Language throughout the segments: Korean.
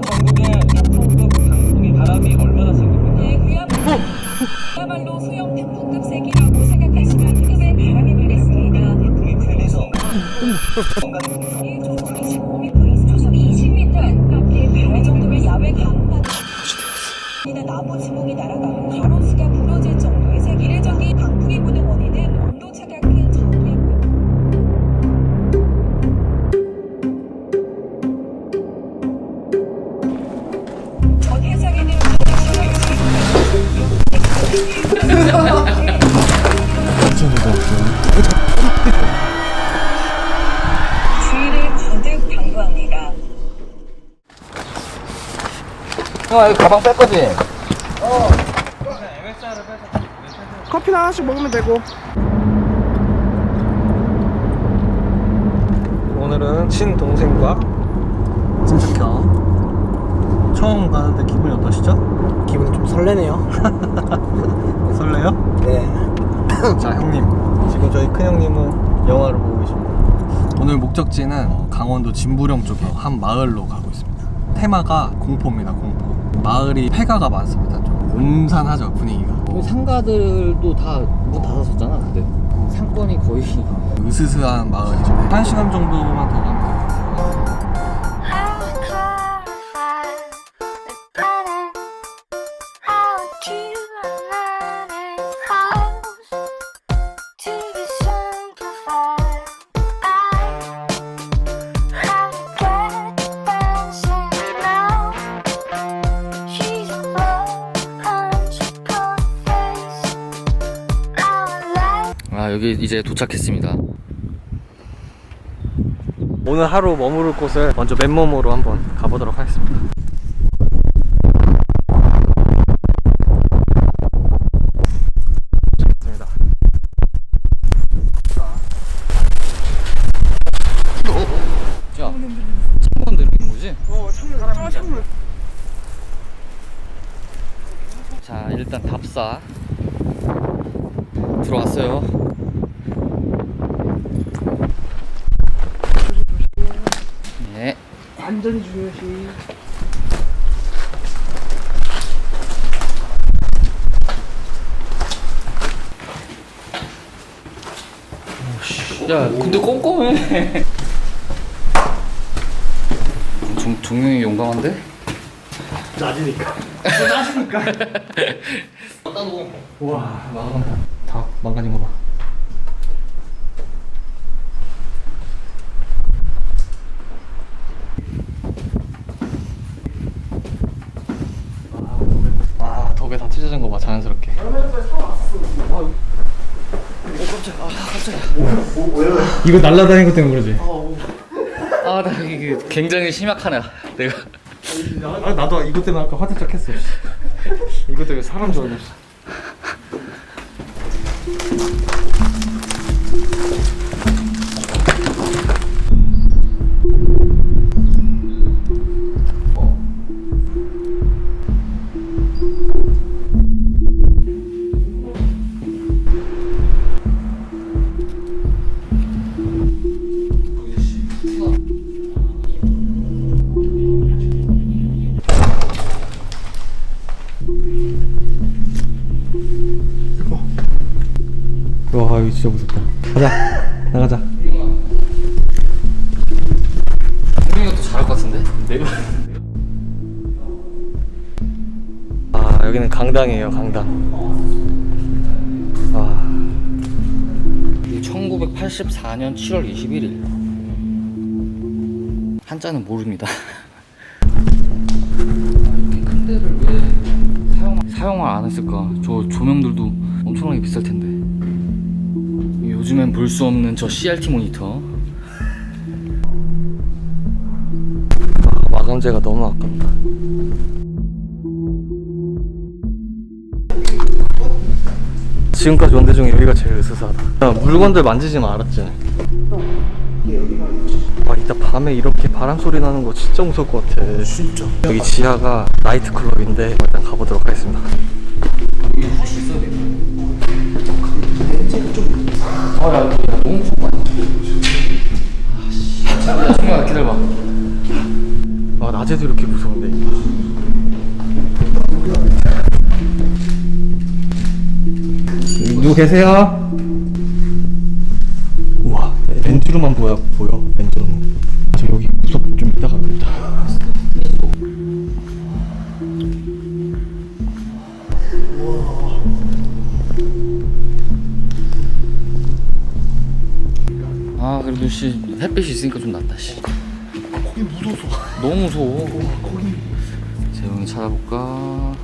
전국에 태풍급 강풍이 바람이 얼마나 세겁니까? 예, 그야말로, 그야말로 소형 태풍급 세기라고 생각하시면 흑음의 바람이 불겠습니다. 태풍이 불리서 뭔가 가방 뺄 거지? 커피나 하나씩 먹으면 되고. 오늘은 친동생과 진짜켜 처음 가는데 기분이 어떠시죠? 기분이 좀 설레네요. 설레요? 네. 자 형님. 지금 저희 큰 형님은 영화를 보고 계십니다. 오늘 목적지는 강원도 진부령 쪽에 한 마을로 가고 있습니다. 테마가 공포입니다 공포 마을이 폐가가 많습니다. 좀 음산하죠 분위기가. 상가들도 다 문 닫았었잖아 그때 상권이 거의 으스스한 마을이죠. 한 시간 정도만 더 가면 도착했습니다. 오늘 하루 머무를 곳을 먼저 맨몸으로 한번 가보도록 하겠습니다. 좋습니다. 야 창문 들리는 거지? 어 창문 창문. 자 일단 답사 들어왔어요 네 안전이 중요시 야, 근데 꼼꼼해. 종, 종용이 용감한데? 낮이니까 낮이니까 와 망한다 다 망가진 거 봐. 아 덕에 다 찢어진 거 봐 자연스럽게. 이거 날라다니는 것 때문에 그러지. 아, 나 이게 굉장히 심약하네. 내가. 아 나도 이것 때문에 아까 화들짝 했어. 이것 때문에 사람 줄 알았 와 이거 진짜 무섭다. 가자 나가자. 종용이가 또 잘할 것 같은데? 내가. 아 여기는 강당이에요 강당. 와 1984년 7월 21일. 한자는 모릅니다. 아, 이렇게 큰 데를 왜 사용, 사용을 안 했을까? 저 조명들도 엄청나게 비쌀 텐데. 요즘엔 볼 수 없는 저 CRT 모니터. 아, 마감재가 너무 아깝다. 지금까지 온 데 중에 여기가 제일 으스스하다. 야, 물건들 만지지만 알았지. 와 이따 밤에 이렇게 바람 소리 나는 거 진짜 무서울 것 같아. 진짜. 여기 지하가 나이트 클럽인데 일단 가보도록 하겠습니다. 아, 야, 야, 너무 무서운 거 아니야? 아, 씨. 야, 정말 기다려봐. 와 낮에 낮에도 이렇게 무서운데. 누구 계세요? 우와 렌즈로만 보여 보여 햇빛이 있으니까 좀 낫다 씨. 거기 무서워서. 너무 무서워. 재영이 찾아볼까?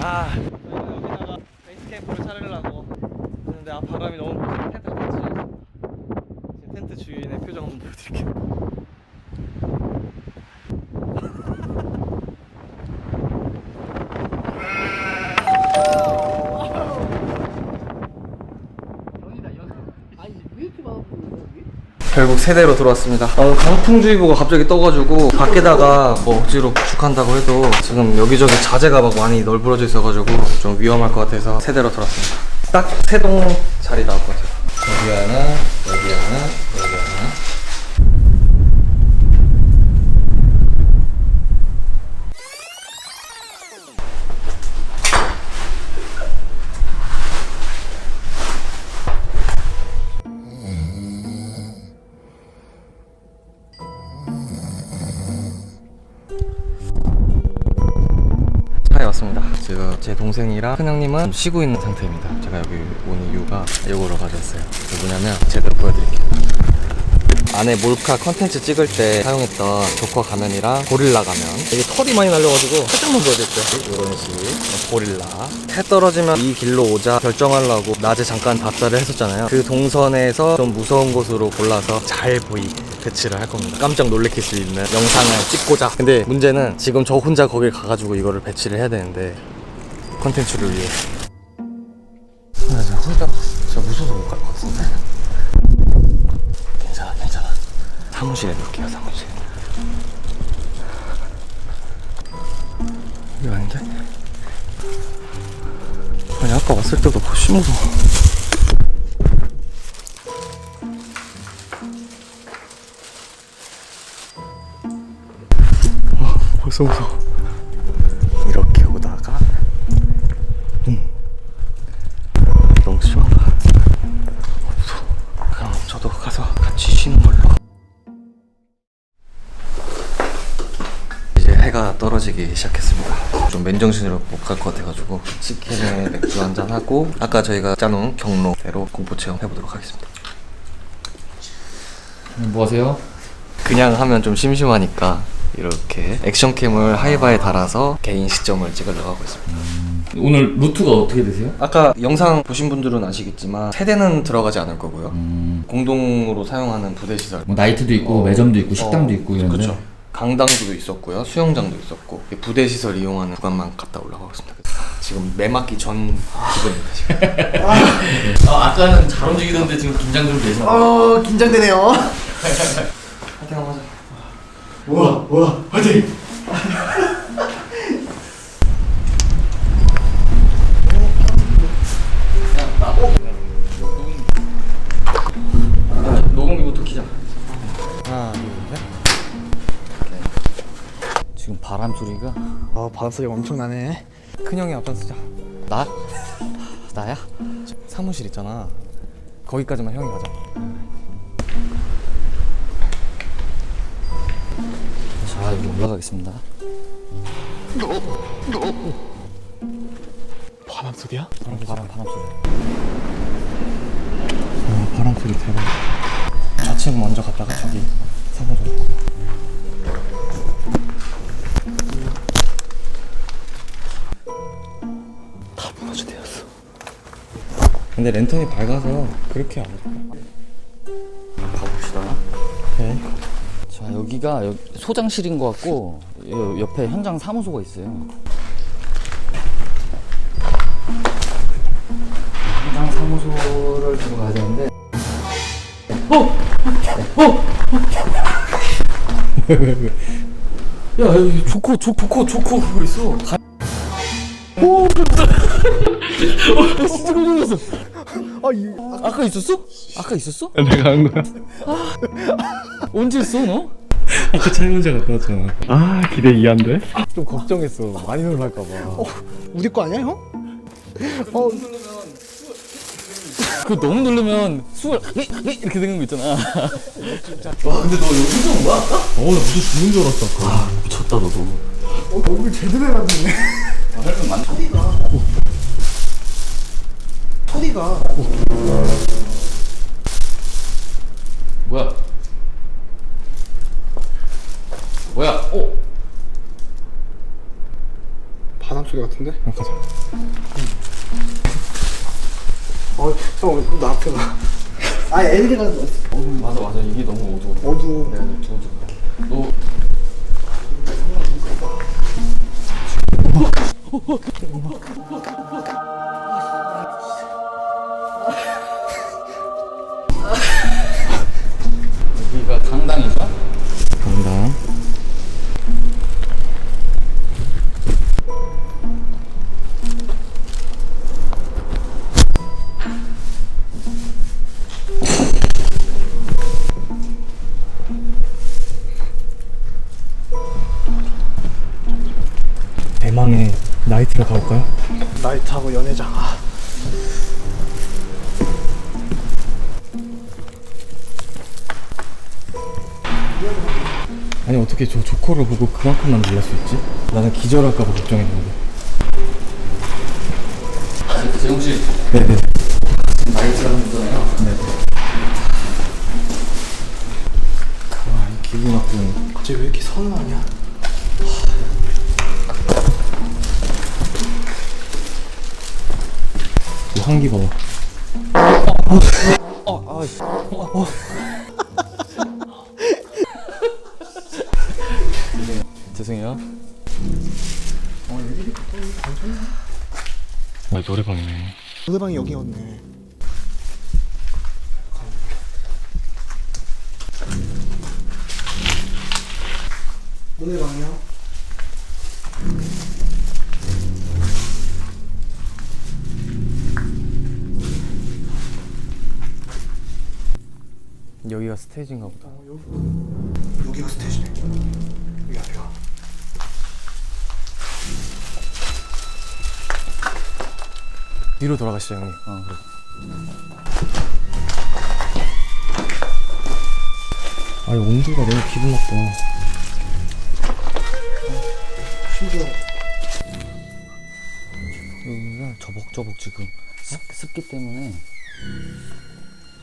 아 여기다가 베이스 캠프를 차리려고. 근데 아 바람이 너무 텐트 주인의 표정 한번 보여드릴게요 결국 세대로 들어왔습니다. 어, 강풍주의보가 갑자기 떠가지고 밖에다가 뭐 억지로 구축한다고 해도 지금 여기저기 자재가 막 많이 널브러져 있어가지고 좀 위험할 것 같아서 세대로 들어왔습니다. 딱 세 동 자리 나올 것 같아요. 여기 하나, 여기 하나. 왔습니다. 지금 제 동생이랑 큰형님은 좀 쉬고 있는 상태입니다. 제가 여기 온 이유가 이거로 가져왔어요. 이게 뭐냐면 제대로 보여드릴게요. 안에 몰카 컨텐츠 찍을 때 사용했던 조커 가면이랑 고릴라 가면 이게 털이 많이 날려가지고 살짝만 보여드릴게요. 이런 식 고릴라 해 떨어지면 이 길로 오자 결정하려고 낮에 잠깐 답사를 했었잖아요. 그 동선에서 좀 무서운 곳으로 골라서 잘 보이게 배치를 할 겁니다. 깜짝 놀래킬 수 있는 영상을 찍고자. 근데 문제는 지금 저 혼자 거길 가가지고 이거를 배치를 해야 되는데 컨텐츠를 위해. 나 진짜 혼자 진짜 무서워서 못 갈 것 같은데. 괜찮아, 괜찮아. 사무실에 놓을게요, 사무실. 이거 아닌데? 아니, 아까 왔을 때보다 훨씬 무서워. 무서워. 이렇게 오다가, 음. 너무 시원하다. 어, 무서워. 그럼 저도 가서 같이 쉬는 걸로. 이제 해가 떨어지기 시작했습니다. 좀 맨정신으로 못 갈 것 같아가지고 치킨에 맥주 한 잔 하고 아까 저희가 짜놓은 경로대로 공포 체험 해보도록 하겠습니다. 뭐 하세요? 그냥 하면 좀 심심하니까 이렇게 액션캠을 하이바에 달아서 개인 시점을 찍으려고 하고 있습니다. 오늘 루트가 어떻게 되세요? 아까 영상 보신 분들은 아시겠지만 세대는 들어가지 않을 거고요. 음, 공동으로 사용하는 부대 시설. 뭐 나이트도 있고 어, 매점도 있고 식당도 어, 있고 이런데 그렇죠. 강당도 있었고요. 수영장도 있었고 부대 시설 이용하는 구간만 갔다 올라가고 있습니다. 지금 매 맞기 전 기분입니다. 지금. 아, 아까는 잘 움직이던데 지금 긴장 좀 되시나 봐요. 어 긴장되네요. 파이팅 한번 하자. 우와 우와 화이팅. 녹음기부터 키자. 하나, 둘, 셋. 지금 바람 소리가 아 바람 소리가 엄청나네. 큰형이 앞장 쓰자. 나? 나야? 사무실 있잖아. 거기까지만 형이 가자. 자 이거 올라가겠습니다. 바람 소리야? 바람 바람 바람 소리. 와, 바람 소리 대박. 좌측 먼저 갔다가 저기 사무실. 다 무너져대었어. 근데 랜턴이 밝아서 그렇게 안보 여기가 여- 소장실인 것 같고 여- 옆에 현장 사무소가 있어요. 현장 사무소를 들어가야 되는데. 어! 어! 야, 여기 조코, 조, 조코 그거 있어. 다... 오! 진짜 놀랐어. 아, 이, 아까 있었어? 아까 있었어? 내가 한 거야. 언제 했어, 너? 아까 촬영자 갔다 왔잖아. 아 기대 이한데? 좀 걱정했어. 많이 놀랄까봐. 어, 우리 거 아니야, 형? 어, 그 너무 누르면 숨을 이렇게 되는 거 있잖아. 와, 근데 너 여기서 온 거야? 아까? 어, 나 무슨 죽는 줄 알았어. 아까. 아, 미쳤다, 너도. 어, 얼굴 제대로 해놨네. 아, 많다. 소리가. 뭐야? 뭐야? 어? 바람 소리 같은데? 가자. 어, 형, 나 앞에 가. 아, 애들이 가는 거 어, 맞아, 맞아. 이게 너무 어두워. 어두워. 내가 너 도와줘. 너 대망의 나이트를 가볼까요? 나이트하고 연애장. 아. 아니 어떻게 저 조커를 보고 그만큼만 놀랄 수 있지? 나는 기절할까봐 걱정했는데. 제- 재용 씨 네네. 나이트가 좀 있잖아요. 네. 와, 이 기분 나쁜. 갑자기 왜 이렇게 서운하냐? 이 향기 봐봐. 죄송해요. 아, 노래방이네. 노래방이 여기였네. 노래방이요? 여기가 스테이지인가 보다. 여기가 스테이지네. 여기 앞이야. 뒤로 돌아가시죠, 형님. 어, 그래. 아니, 온도가 너무 기분 나빠. 여기가 저벅저벅 지금 습, 습기 때문에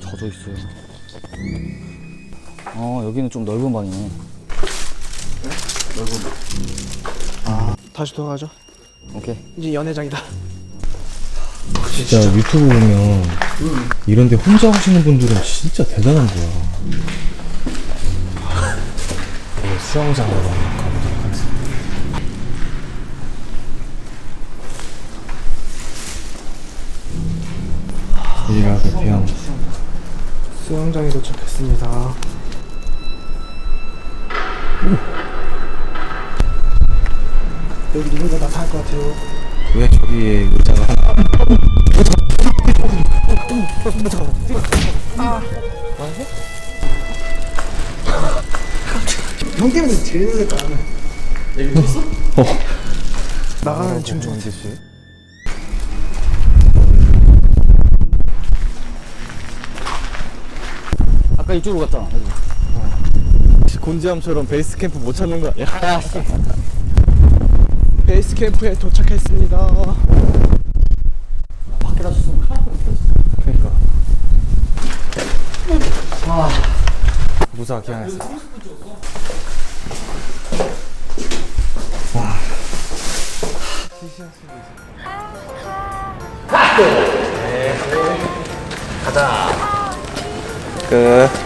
젖어 있어요. 어 여기는 좀 넓은 방이네. 넓은 방. 다시 돌아가죠. 오케이. 이제 연애장이다. 진짜 유튜브 보면 이런데 혼자 오시는 분들은 진짜 대단한 거야. 네, 수영장으로. 수영장에 도착했습니다. 여기 누군가 나타날 것 같아요. 왜 저기에 의자가 하나? 형 때문에 제일 놀랬다 나는. 여기 있어? 나가는 지금 좀 아까 이쪽으로 갔잖아. 여기. 곤지암처럼 베이스 캠프 못 찾는 거 아니야? 야 씨. 베이스 캠프에 도착했습니다. 밖에다 줬으면 그러니까. 무사 기한했어. 끝.